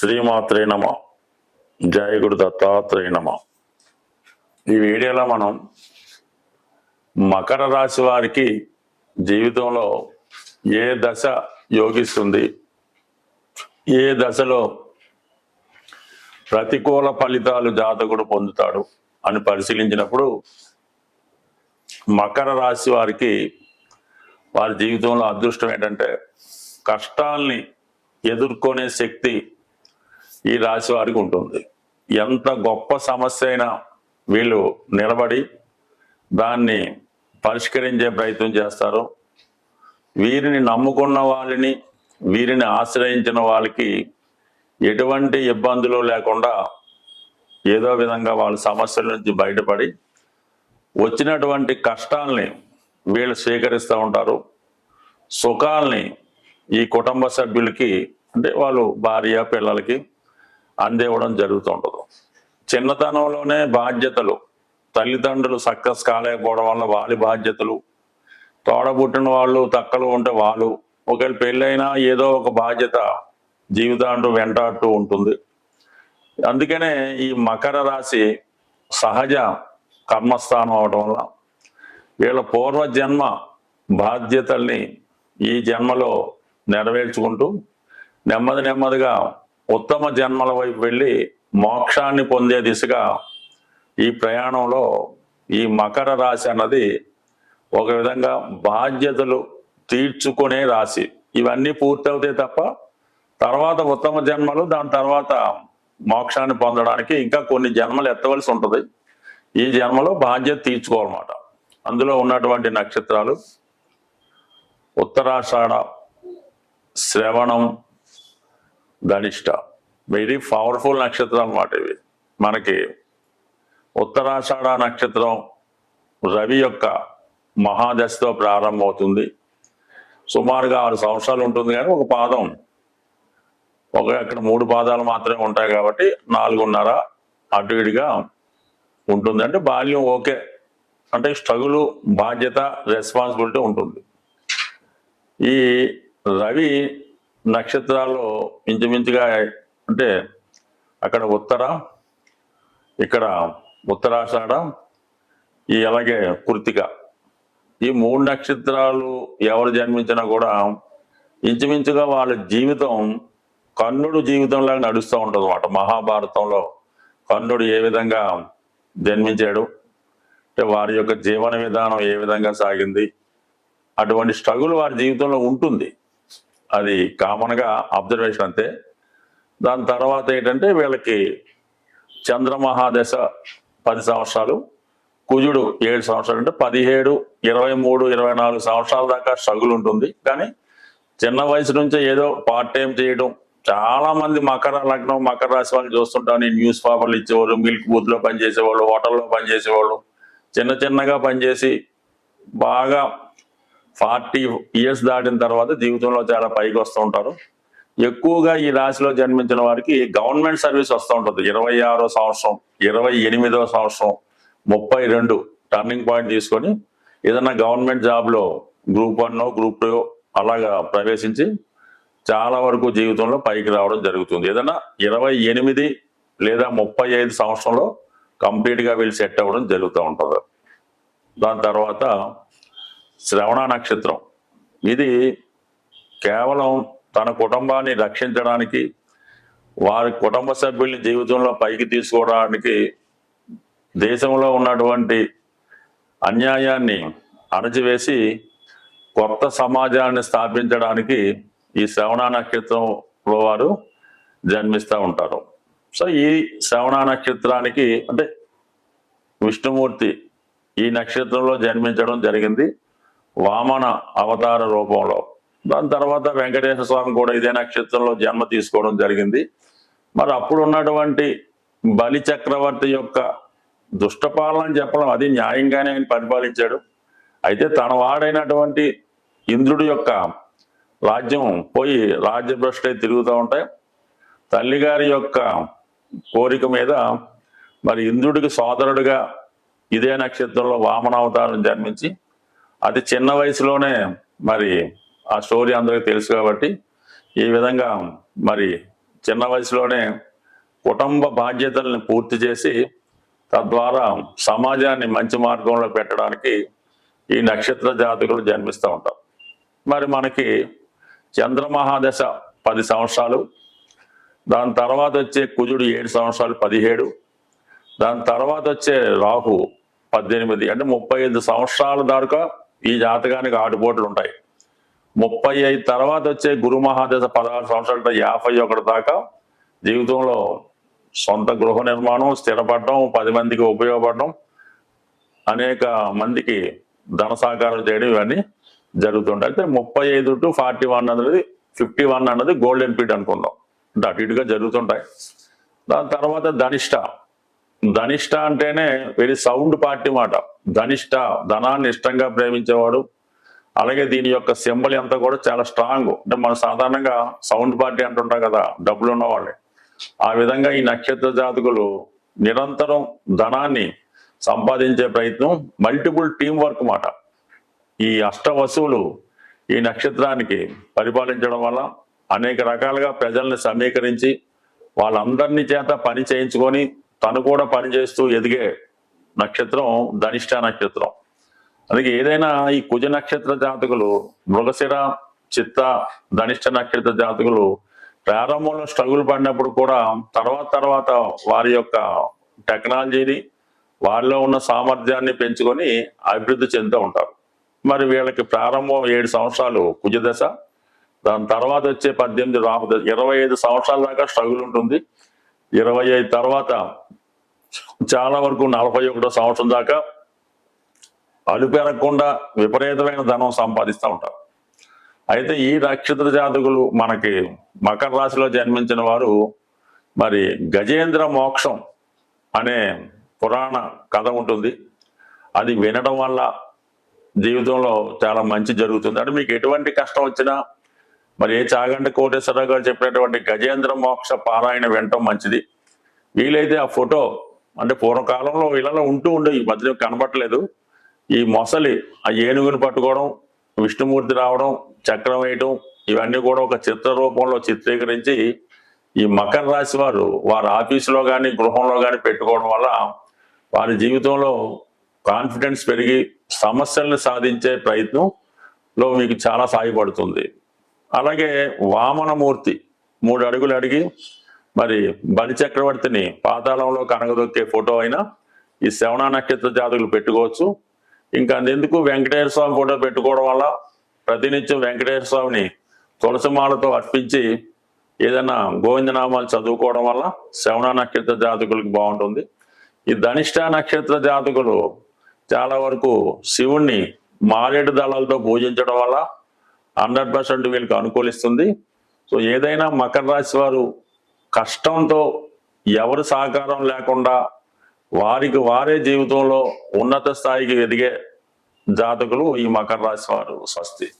శ్రీమాత్రే నమ. జయ గురు దత్తాత్రేయ నమ. ఈ వీడియోలో మనం మకర రాశి వారికి జీవితంలో ఏ దశ యోగిస్తుంది? ఏ దశలో ప్రతికూల ఫలితాలు జాతకుడు పొందుతాడు అని పరిశీలించినప్పుడు మకర రాశి వారికి వారి జీవితంలో అదృష్టం ఏంటంటే కష్టాల్ని ఎదుర్కొనే శక్తి ఈ రాశి వారికి ఉంటుంది. ఎంత గొప్ప సమస్య అయినా వీళ్ళు నిలబడి దాన్ని పరిష్కరించే ప్రయత్నం చేస్తారు వీరిని నమ్ముకున్న వాళ్ళని వీరిని ఆశ్రయించిన వాళ్ళకి ఎటువంటి ఇబ్బందులు లేకుండా ఏదో విధంగా వాళ్ళ సమస్యల నుంచి బయటపడి వచ్చినటువంటి కష్టాల్ని వీళ్ళు స్వీకరిస్తూ ఉంటారు. సుఖాల్ని ఈ కుటుంబ సభ్యులకి అంటే వాళ్ళు భార్య పిల్లలకి అందివ్వడం జరుగుతూ ఉంటుంది చిన్నతనంలోనే బాధ్యతలు తల్లిదండ్రులు సక్సెస్ కాలేకపోవడం వల్ల వాళ్ళ బాధ్యతలు. తోడబుట్టిన వాళ్ళు తక్కలు ఉంటే వాళ్ళు. ఒకవేళ పెళ్ళైనా ఏదో ఒక బాధ్యత జీవితాంటూ వెంటాడుతూ ఉంటుంది. అందుకనే ఈ మకర రాశి సహజ కర్మస్థానం అవడం వల్ల వీళ్ళ పూర్వ జన్మ బాధ్యతల్ని ఈ జన్మలో నెరవేర్చుకుంటూ నెమ్మది నెమ్మదిగా ఉత్తమ జన్మల వైపు వెళ్ళి మోక్షాన్ని పొందే దిశగా ఈ ప్రయాణంలో ఈ మకర రాశి అన్నది ఒక విధంగా బాధ్యతలు తీర్చుకునే రాశి. ఇవన్నీ పూర్తవుతాయి తప్ప తర్వాత ఉత్తమ జన్మలు దాని తర్వాత మోక్షాన్ని పొందడానికి ఇంకా కొన్ని జన్మలు ఎత్తవలసి ఉంటుంది. ఈ జన్మలో బాధ్యత తీర్చుకోవాలన్నమాట. అందులో ఉన్నటువంటి నక్షత్రాలు ఉత్తరాషాఢ శ్రవణం ధనిష్ట. వెరీ పవర్ఫుల్ నక్షత్రం అన్నమాట ఇవి. మనకి ఉత్తరాషాఢ నక్షత్రం రవి యొక్క మహాదశతో ప్రారంభమవుతుంది. సుమారుగా ఆరు సంవత్సరాలు ఉంటుంది కానీ ఒక పాదం. ఒక అక్కడ మూడు పాదాలు మాత్రమే ఉంటాయి కాబట్టి నాలుగున్నర అటు ఇటుగా ఉంటుంది. అంటే బాల్యం ఓకే. అంటే స్ట్రగులు బాధ్యత రెస్పాన్సిబిలిటీ ఉంటుంది. ఈ రవి నక్షత్రాల్లో ఇంచుమించుగా అంటే అక్కడ ఉత్తర ఇక్కడ ఉత్తరాషాఢ ఈ అలాగే కృతిక. ఈ మూడు నక్షత్రాలు ఎవరు జన్మించినా కూడా ఇంచుమించుగా వాళ్ళ జీవితం కర్ణుడు జీవితంలాగా నడుస్తూ ఉంటుంది అనమాట మహాభారతంలో కర్ణుడు ఏ విధంగా జన్మించాడు అంటే వారి యొక్క జీవన విధానం ఏ విధంగా సాగింది అటువంటి స్ట్రగుల్ వారి జీవితంలో ఉంటుంది. అది కామన్గా అబ్జర్వేషన్ అంతే. దాని తర్వాత ఏంటంటే వీళ్ళకి చంద్రమహాదశ పది సంవత్సరాలు కుజుడు ఏడు సంవత్సరాలు అంటే పదిహేడు ఇరవై మూడు ఇరవై నాలుగు సంవత్సరాల దాకా స్ట్రగుల్ ఉంటుంది. కానీ చిన్న వయసు నుంచే ఏదో పార్ట్ టైం చేయడం చాలా మంది మకర లగ్నం మకర రాశి వాళ్ళు చూస్తుంటాను. న్యూస్ పేపర్లు ఇచ్చేవాళ్ళు మిల్క్ బూత్లో పనిచేసేవాళ్ళు హోటల్లో పనిచేసేవాళ్ళు చిన్న చిన్నగా పనిచేసి బాగా ఫార్టీ ఇయర్స్ దాటిన తర్వాత జీవితంలో చాలా పైకి వస్తూ ఉంటారు. ఎక్కువగా ఈ రాశిలో జన్మించిన వారికి గవర్నమెంట్ సర్వీస్ వస్తూ ఉంటుంది. ఇరవై ఆరో సంవత్సరం ఇరవై ఎనిమిదో సంవత్సరం ముప్పై రెండు టర్నింగ్ పాయింట్ తీసుకొని ఏదైనా గవర్నమెంట్ జాబ్లో గ్రూప్ వన్ గ్రూప్ టూ అలాగా ప్రవేశించి చాలా వరకు జీవితంలో పైకి రావడం జరుగుతుంది. ఏదైనా ఇరవై ఎనిమిది లేదా ముప్పై ఐదు సంవత్సరంలో కంప్లీట్గా వీళ్ళు సెట్ అవ్వడం జరుగుతూ ఉంటుంది. దాని తర్వాత శ్రవణ నక్షత్రం. ఇది కేవలం తన కుటుంబాన్ని రక్షించడానికి వారి కుటుంబ సభ్యుల్ని జీవితంలో పైకి తీసుకోవడానికి దేశంలో ఉన్నటువంటి అన్యాయాన్ని అణచివేసి కొత్త సమాజాన్ని స్థాపించడానికి ఈ శ్రవణ నక్షత్రంలో వారు జన్మిస్తూ ఉంటారు. సో ఈ శ్రవణ నక్షత్రానికి అంటే విష్ణుమూర్తి ఈ నక్షత్రంలో జన్మించడం జరిగింది. వామన అవతార రూపంలో. దాని తర్వాత వెంకటేశ్వర స్వామి కూడా ఇదే నక్షత్రంలో జన్మ తీసుకోవడం జరిగింది. మరి అప్పుడు ఉన్నటువంటి బలి చక్రవర్తి యొక్క దుష్టపాలన చెప్పడం అది న్యాయంగానే ఆయన పరిపాలించాడు. అయితే తన వాడైనటువంటి ఇంద్రుడి యొక్క రాజ్యం పోయి రాజ్యభ్రష్టై తిరుగుతూ ఉంటాయి. తల్లిగారి యొక్క కోరిక మీద మరి ఇంద్రుడికి సోదరుడిగా ఇదే నక్షత్రంలో వామనావతారం జన్మించి అతి చిన్న వయసులోనే మరి ఆ స్టోరీ అందరికీ తెలుసు కాబట్టి ఈ విధంగా మరి చిన్న వయసులోనే కుటుంబ బాధ్యతల్ని పూర్తి చేసి తద్వారా సమాజాన్ని మంచి మార్గంలో పెట్టడానికి ఈ నక్షత్ర జాతకులు జన్మిస్తూ ఉంటారు. మరి మనకి చంద్రమహాదశ పది సంవత్సరాలు దాని తర్వాత వచ్చే కుజుడు ఏడు సంవత్సరాలు పదిహేడు దాని తర్వాత వచ్చే రాహు పద్దెనిమిది అంటే ముప్పై ఐదు సంవత్సరాల దాకా ఈ జాతకానికి ఆటుపోట్లు ఉంటాయి. ముప్పై ఐదు తర్వాత వచ్చే గురు మహాదశ పదహారు సంవత్సరాల యాభై ఒకటి దాకా జీవితంలో సొంత గృహ నిర్మాణం స్థిరపడడం పది మందికి ఉపయోగపడడం అనేక మందికి ధన సహకారం చేయడం ఇవన్నీ జరుగుతుంటాయి. అయితే ముప్పై ఐదు టు ఫార్టీ వన్ అన్నది ఫిఫ్టీ వన్ అన్నది గోల్డెన్ పీరియడ్ అనుకుందాం. అంటే అటు ఇటుగా జరుగుతుంటాయి. దాని తర్వాత ధనిష్ట. ధనిష్ట అంటేనే వెరీ సౌండ్ పార్టీ మాట. ధనిష్ట ధనాన్ని ఇష్టంగా ప్రేమించేవాడు అలాగే దీని యొక్క సింబల్ అంతా కూడా చాలా స్ట్రాంగ్ అంటే మనం సాధారణంగా సౌండ్ పార్టీ అంటుంటాం కదా డబ్బులు ఉన్నవాళ్ళే. ఆ విధంగా ఈ నక్షత్ర జాతకులు నిరంతరం ధనాన్ని సంపాదించే ప్రయత్నం మల్టిపుల్ టీం వర్క్ మాట. ఈ అష్ట వసువులు ఈ నక్షత్రానికి పరిపాలించడం వల్ల అనేక రకాలుగా ప్రజల్ని సమీకరించి వాళ్ళందరినీ చేత పని చేయించుకొని తను కూడా పని చేస్తూ ఎదిగే నక్షత్రం ధనిష్ట నక్షత్రం. అందుకే ఏదైనా ఈ కుజ నక్షత్ర జాతకులు మృగశిర చిత్త ధనిష్ట నక్షత్ర జాతకులు ప్రారంభంలో స్ట్రగుల్ పడినప్పుడు కూడా తర్వాత తర్వాత వారి యొక్క టెక్నాలజీని వారిలో ఉన్న సామర్థ్యాన్ని పెంచుకొని అభివృద్ధి చెందుతూ ఉంటారు. మరి వీళ్ళకి ప్రారంభం ఏడు సంవత్సరాలు కుజదశ దాని తర్వాత వచ్చే పద్దెనిమిది రాహు దశ ఇరవై ఐదు సంవత్సరాల దాకా స్ట్రగుల్ ఉంటుంది. ఇరవై ఐదు తర్వాత చాలా వరకు నలభై ఒకటో సంవత్సరం దాకా అలుపెరగకుండా విపరీతమైన ధనం సంపాదిస్తూ ఉంటారు. అయితే ఈ నక్షత్ర జాతకులు మనకి మకర రాశిలో జన్మించిన వారు మరి గజేంద్ర మోక్షం అనే పురాణ కథ ఉంటుంది. అది వినడం వల్ల జీవితంలో చాలా మంచి జరుగుతుంది. అంటే మీకు ఎటువంటి కష్టం వచ్చినా మరి ఏ చాగంటి కోటేశ్వరరావు గారు చెప్పినటువంటి గజేంద్ర మోక్ష పారాయణ వినటం మంచిది. వీలైతే ఆ ఫోటో అంటే పూర్వకాలంలో ఇళ్ళలో ఉంటూ ఉండే ఈ మధ్య కనబట్టలేదు. ఈ మొసలి ఆ ఏనుగుని పట్టుకోవడం విష్ణుమూర్తి రావడం చక్రం వేయటం ఇవన్నీ కూడా ఒక చిత్ర రూపంలో చిత్రీకరించి ఈ మకర రాశి వారు వారి ఆఫీసులో కానీ గృహంలో కానీ పెట్టుకోవడం వల్ల వారి జీవితంలో కాన్ఫిడెన్స్ పెరిగి సమస్యలను సాధించే ప్రయత్నంలో మీకు చాలా సాయపడుతుంది. అలాగే వామనమూర్తి మూడు అడుగులు అడిగి మరి బలి చక్రవర్తిని పాతాళంలో కనగదొక్కే ఫోటో అయినా ఈ శ్రవణ నక్షత్ర జాతకులు పెట్టుకోవచ్చు. ఇంకా అందుకు వెంకటేశ్వర స్వామి ఫోటో పెట్టుకోవడం వల్ల ప్రతినిత్యం వెంకటేశ్వర స్వామిని తులసిమాలతో అర్పించి ఏదైనా గోవిందనామాలు చదువుకోవడం వల్ల శ్రవణ నక్షత్ర జాతకులకు బాగుంటుంది. ఈ ధనిష్ట నక్షత్ర జాతకులు చాలా వరకు శివుణ్ణి మారేడు దళాలతో పూజించడం వల్ల హండ్రెడ్ పర్సెంట్ వీళ్ళకి అనుకూలిస్తుంది. సో ఏదైనా మకర రాశి వారు కష్టంతో ఎవరు సహకారం లేకుండా వారికి వారే జీవితంలో ఉన్నత స్థాయికి ఎదిగే జాతకులు ఈ మకర రాశి వారు స్వస్తి.